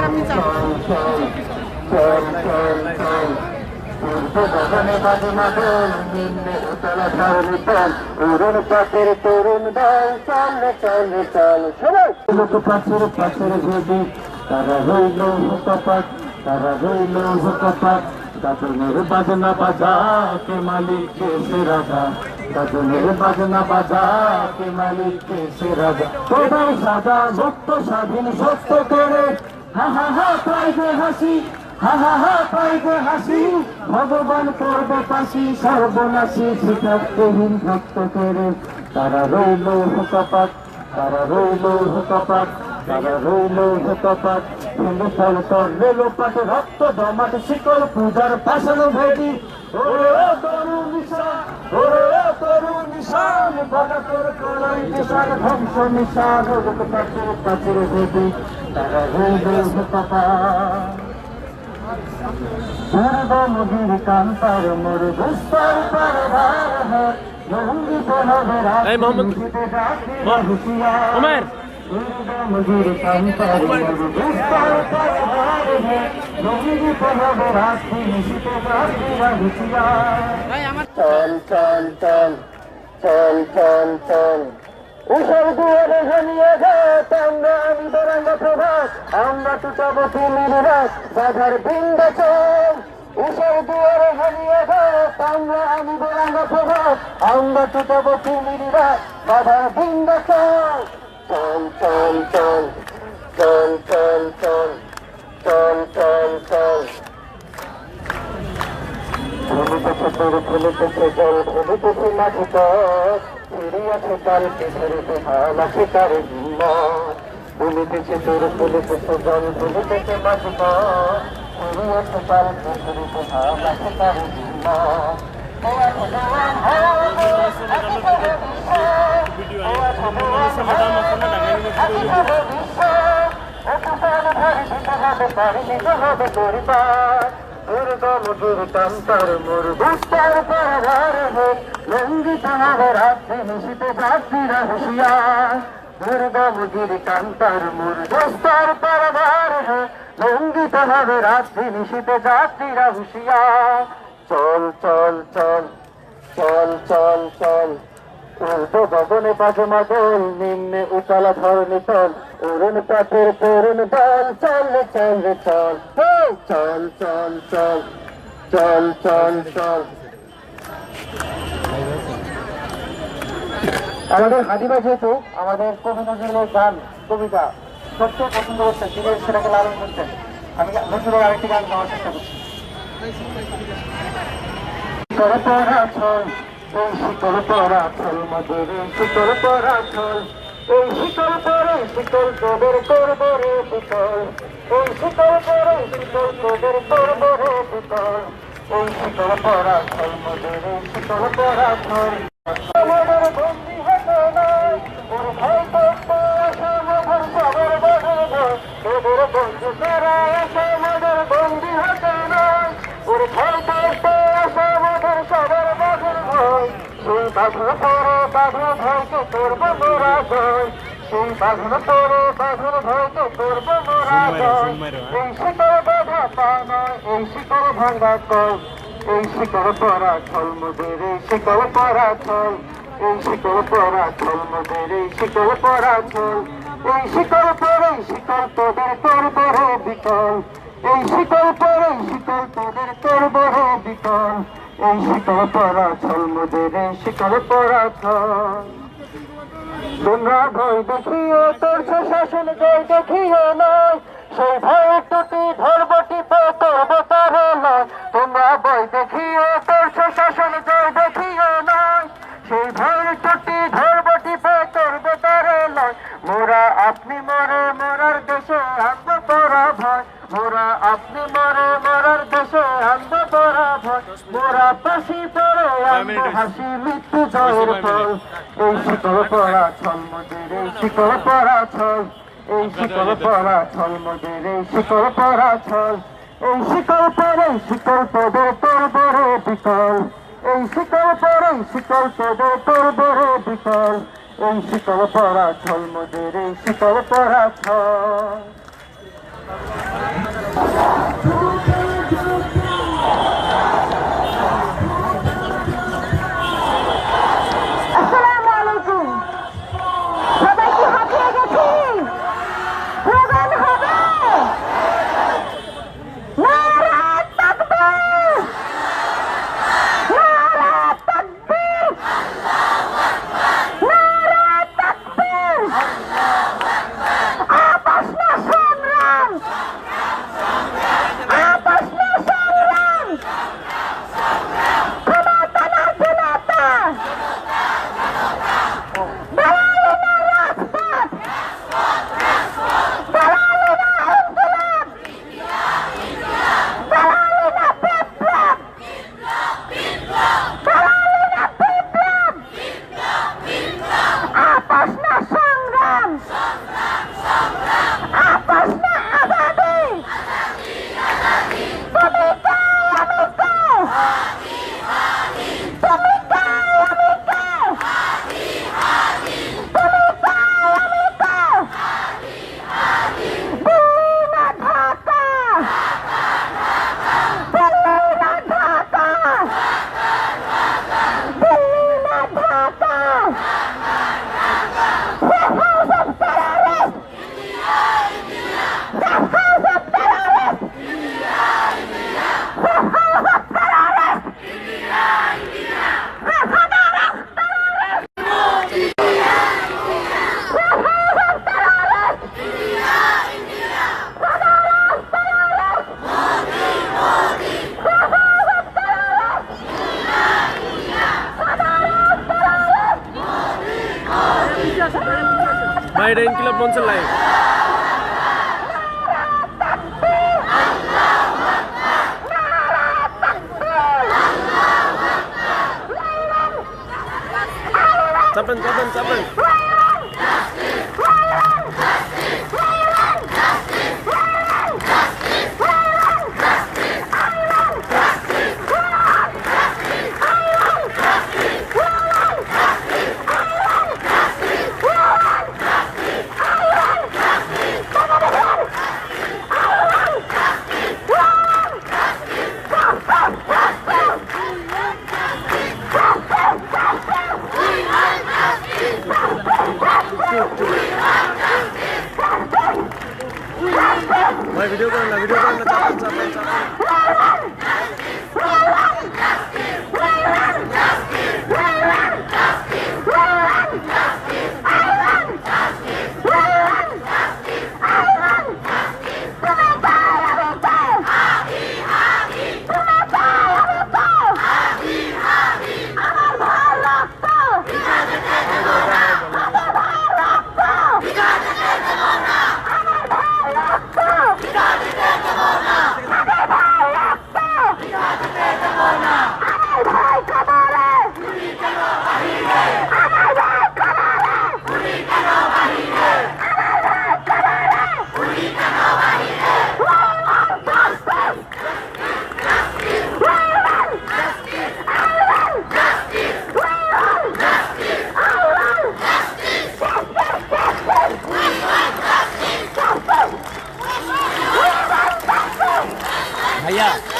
Sir আপনি চান তরুণ দল চল চল চল সবাই পাশের পাশের যদি তারা রইল হুকাপাত তারা রইল হুকাপাত গাজনের বাজনা বাজা কে মালিক কে সে রাজা গাজনের বাজনা বাজা কে মালিক কে সে রাজা তোদের সাজা মুক্ত স্বাধীন সত্য করে হা হা হা, পাইবে হাসি। হা হা হা, পাইবে হাসি। ভগবান করবে পাশি সর্বনাশী শিখাত্মহীন ভক্ত করে তারা রইল হুকাপাত তারা রইল হুকাপাত তারা রইল হুকাপাত হিন্দুস্তান তোর রেলো রক্ত জমাট, শিকল পূজার পাশানো ওরে ও ও নিশান বদতর কলাই নিশান ধ্বংস নিশান রূপ পাচুর পাচুর গদি তারা হইবে পাপা পূর্ব মুহির এই মোহাম্মদ চল চল চল। চল চল চল উষর দুয়ারে ঘনিয়ে ঘাট আমরা আমি বরঙ্গ প্রভাত, আমরা টুটাবো তুমির রাত বাধার বৃন্দ চল উষর দুয়ারে ঘনিয়ে ঘাট আমরা আমি বরঙ্গ প্রভাত, আমরা টুটাবো তুমির রাত বাধার বৃন্দ চল চল চল চল চল চল চল চল চল চল ভূমিতেছে তোর ভূমিতেছে জল ভূমিতেছে মাঠিত ফিরিয়াছে তার পিছরিতে হালাছে তার ভূমিতেছে তোর ভূমিতেছে জল ভূমিতেছে মাঠিত ফিরিয়াছে তার পিছরিতে হালাছে তার পরিবার ফিরিয়াছে কালকে ধরেছে হাল আছে তার লঙ্গিত হবে রাত্রি নিশিতে যাত্রীরা হুশিয়ার দুর্গমুজির কান্তার মোর দোস্তার পারবার হে লঙ্গিত হবে রাত্রি নিশিতে যাত্রীরা হুশিয়ার চল চল চল চল চল চল। নিম্নে উতলা তরুণ দল চল চল চল। চল চল চল চল চল চল। আমাদের হাদিবা যেহেতু আমাদের কবি নজরুলের গান, কবিতা সবচেয়ে পছন্দ করছেন তিনি সেটাকে লালন করছেন। আমি নজরুলের আরেকটি গান গাওয়ার চেষ্টা করছি। এই শীতল পরাথল মদের এই শীতল পরাথল এই শীতল পরে শীতল তোদের করব রে শীতল এই শীতল পরে শীতল তোদের করব রে শীতল এই শীতল পরাথল মদের এই শীতল পরাথল আমাদের বন্দী বাঁধন তোর বাঁধন ভয়ত করব মোরা অংশী তোর বাধা পায় অংশী তোর ভাঙ্গা কল অংশী তোর পরা ছল মোদের অংশী তোর পরা ছল অংশী তোর পরা ছল মোদের অংশী তোর পরা ছল অংশী পরা ছল তোমরা ভয় দেখিও, তোর শাসন জয় দেখিও না। সেই ভয়ের টুটি ধরবটি করব তার তোমরা ভয় দেখিও, তোর শাসন পরাছল মোদের এই শিকল পরাছল এই শিকল পরাছল মোদের, এই শিকল পরাছল এই শিকল পরে শিকল পদে তোর বড় বিকল, এই শিকল পরে শিকল পদে তোর বড় বিকল, এই শিকল পরাছল মোদের, এই শিকল পরাছল ada Inkılap Monsel Live. Capen, capen, capen. 准备。Yeah.